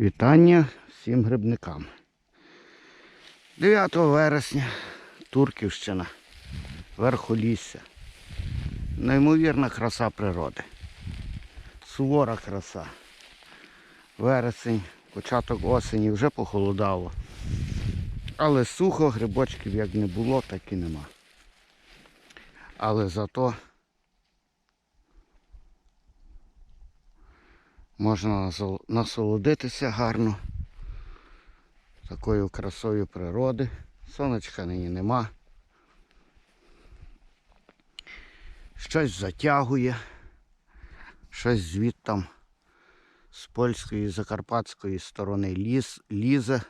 Вітання всім грибникам. 9 вересня Турківщина, Верхолісся. Неймовірна краса природи. Сувора краса. Вересень, початок осені вже похолодало. Але сухо, грибочків як не було, так і нема. Але зато можна насолодитися гарно такою красою природи. Сонечка нині нема. Щось затягує, щось звідтам з польської закарпатської сторони ліз, лізе,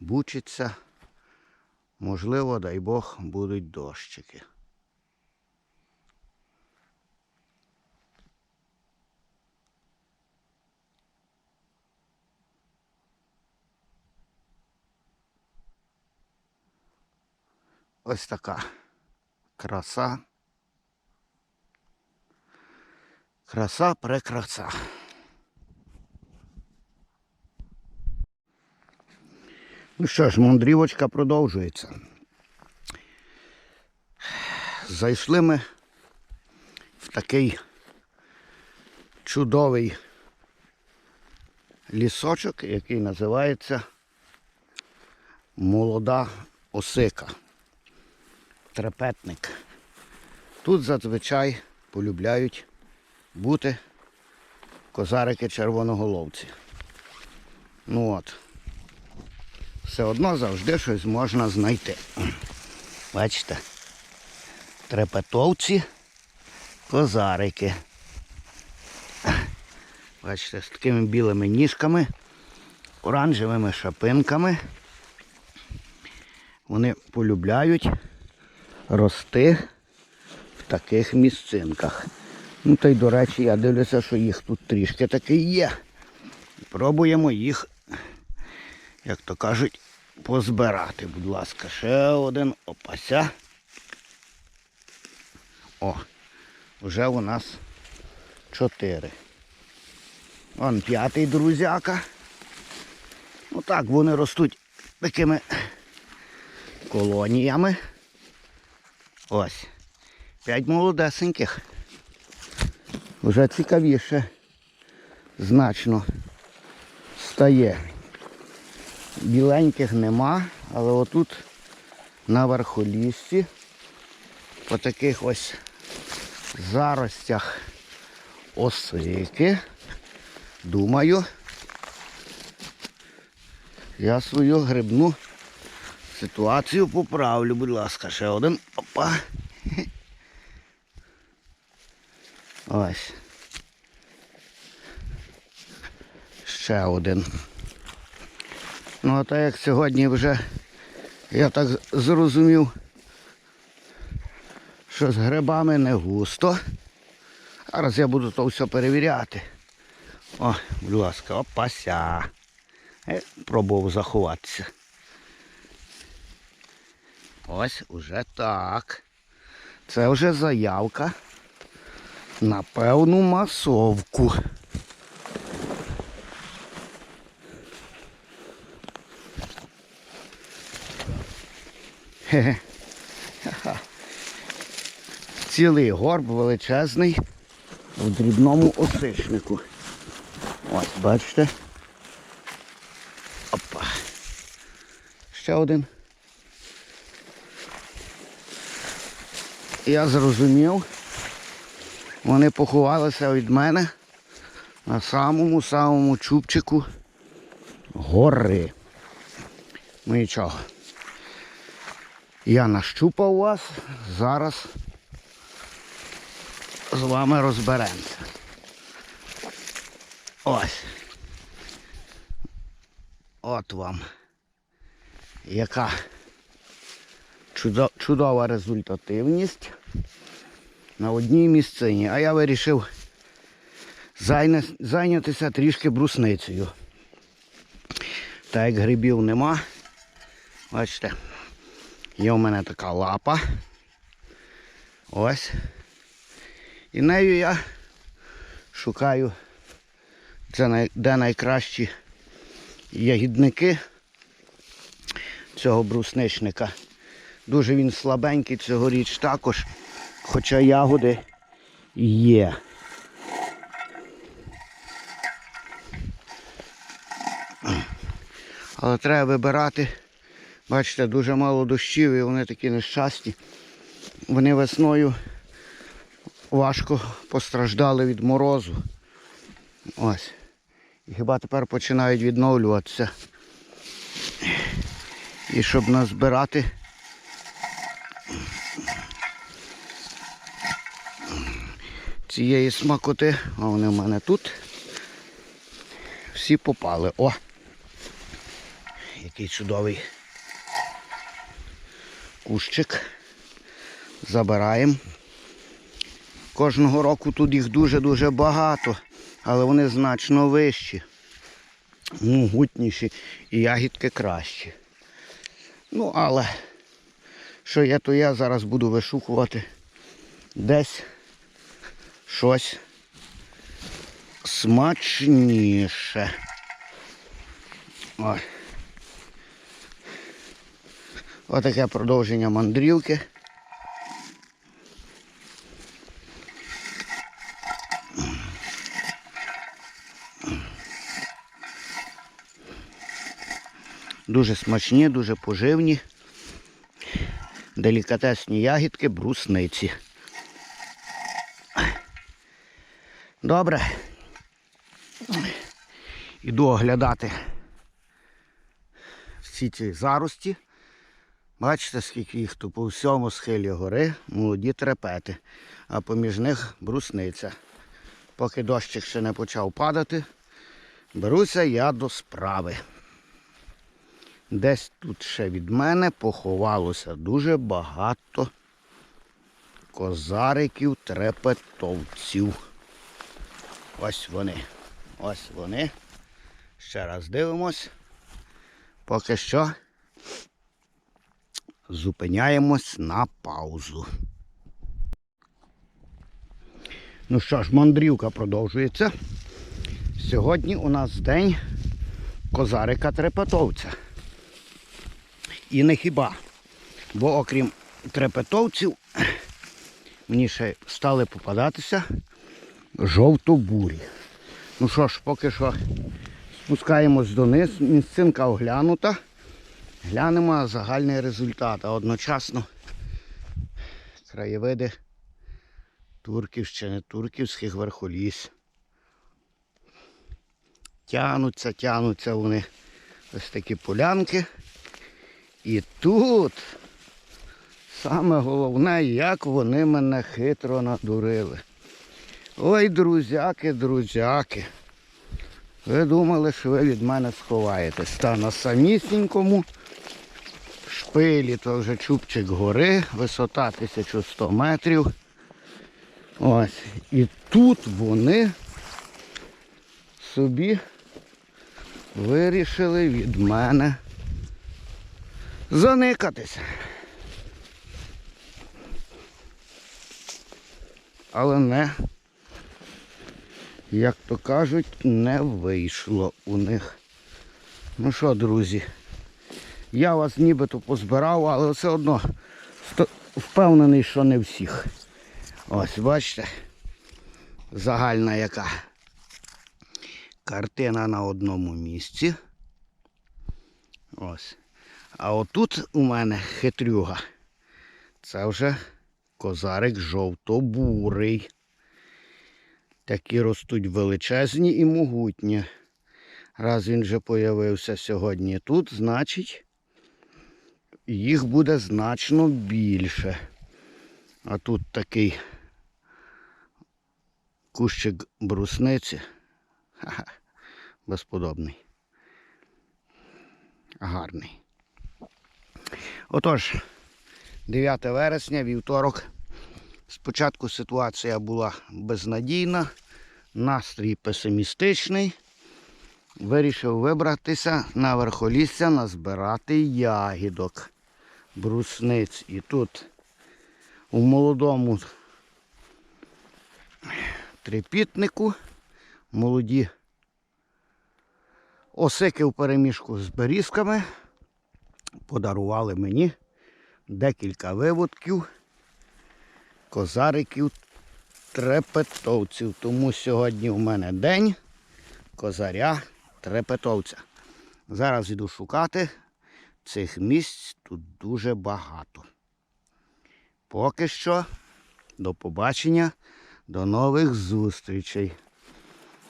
бучиться. Можливо, дай Бог, будуть дощики. Ось така краса. Краса прекраса. Ну що ж, мандрівочка продовжується. Зайшли ми в такий чудовий лісочок, який називається Молода Осика. Трепетник. Тут зазвичай полюбляють бути козарики червоноголовці. Ну от. Все одно завжди щось можна знайти. Бачите? Трепетовці, козарики. Бачите, з такими білими ніжками, оранжевими шапинками. Вони полюбляють рости в таких місцинках. Ну та й до речі, я дивлюся, що їх тут трішки таки є. Пробуємо їх, як то кажуть, позбирати. Будь ласка, ще один опася. О, вже у нас чотири. Вон п'ятий друзяка. Ну так, вони ростуть такими колоніями. Ось. П'ять молодесеньких. Вже цікавіше значно стає. Біленьких нема, але отут на верхоліссі по таких ось заростях осики. Думаю, я свою грибну ситуацію поправлю, будь ласка, ще один. Опа. Ось. Ще один. Ну а так як сьогодні вже я так зрозумів, що з грибами не густо. Зараз я буду то все перевіряти. О, будь ласка, опася. Е, Пробував заховатися. Ось уже так. Це вже заявка на певну масовку. Хе-хе. Цілий горб величезний в дрібному осичнику. Ось, бачите. Опа. Ще один. Я зрозумів, вони поховалися від мене на самому-самому чубчику гори. Ну нічого. Я нащупав вас, зараз з вами розберемося. Ось. От вам. Яка чудова результативність на одній місцині. А я вирішив зайнятися трішки брусницею. Так як грибів нема. Бачите, є у мене така лапа. Ось. І нею я шукаю, де найкращі ягідники цього брусничника. Дуже він слабенький цьогоріч також, хоча ягоди є. Але треба вибирати. Бачите, дуже мало дощів і вони такі нещасні. Вони весною важко постраждали від морозу. Ось. І хіба тепер починають відновлюватися. І щоб назбирати цієї смакоти, а вони в мене тут. Всі попали. О! Який чудовий кущик. Забираємо. Кожного року тут їх дуже-дуже багато, але вони значно вищі, могутніші і ягідки кращі. Ну, але що є, то я зараз буду вишукувати десь щось смачніше. Ой. Отаке продовження мандрівки. Дуже смачні, дуже поживні, делікатесні ягідки, брусниці. Добре. Іду оглядати всі ці зарості. Бачите, скільки їх тут по всьому схилі гори, молоді трепети, а поміж них брусниця. Поки дощик ще не почав падати, беруся я до справи. Десь тут ще від мене поховалося дуже багато козариків трепетовців. Ось вони. Ось вони. Ще раз дивимось. Поки що зупиняємось на паузу. Ну що ж, мандрівка продовжується. Сьогодні у нас день козарика трепетовця. І не хіба. Бо окрім трепетовців, мені ще стали попадатися жовтобурі. Ну що ж, поки що спускаємось дониз, місцинка оглянута. Глянемо загальний результат, а одночасно краєвиди Турківщини, Турківських верхоліс. Тянуться, тянуться вони ось такі полянки. І тут саме головне, як вони мене хитро надурили. Ой, друзяки, друзяки. Ви думали, що ви від мене сховаєтесь. Та на самісінькому шпилі, то вже чубчик гори, висота 1100 метрів. Ось. І тут вони собі вирішили від мене заникатися. Але не, як то кажуть, не вийшло у них. Ну що, друзі, я вас нібито позбирав, але все одно впевнений, що не всіх. Ось, бачите, загальна яка картина на одному місці. Ось. А отут у мене хитрюга. Це вже козарик жовто-бурий. Такі ростуть величезні і могутні. Раз він вже появився сьогодні тут, значить їх буде значно більше. А тут такий кущик брусниці. Безподобний. Гарний. Отож, 9 вересня, вівторок. Спочатку ситуація була безнадійна, настрій песимістичний. Вирішив вибратися на верхолісся, назбирати ягідок, брусниць. І тут у молодому трипітнику молоді Осики в переміжку з берізками подарували мені декілька виводків, козариків, трепетовців. Тому сьогодні у мене день козаря трепетовця. Зараз іду шукати. Цих місць тут дуже багато. Поки що, до побачення, до нових зустрічей.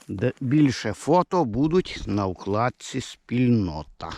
Де більше фото будуть на вкладці спільнота.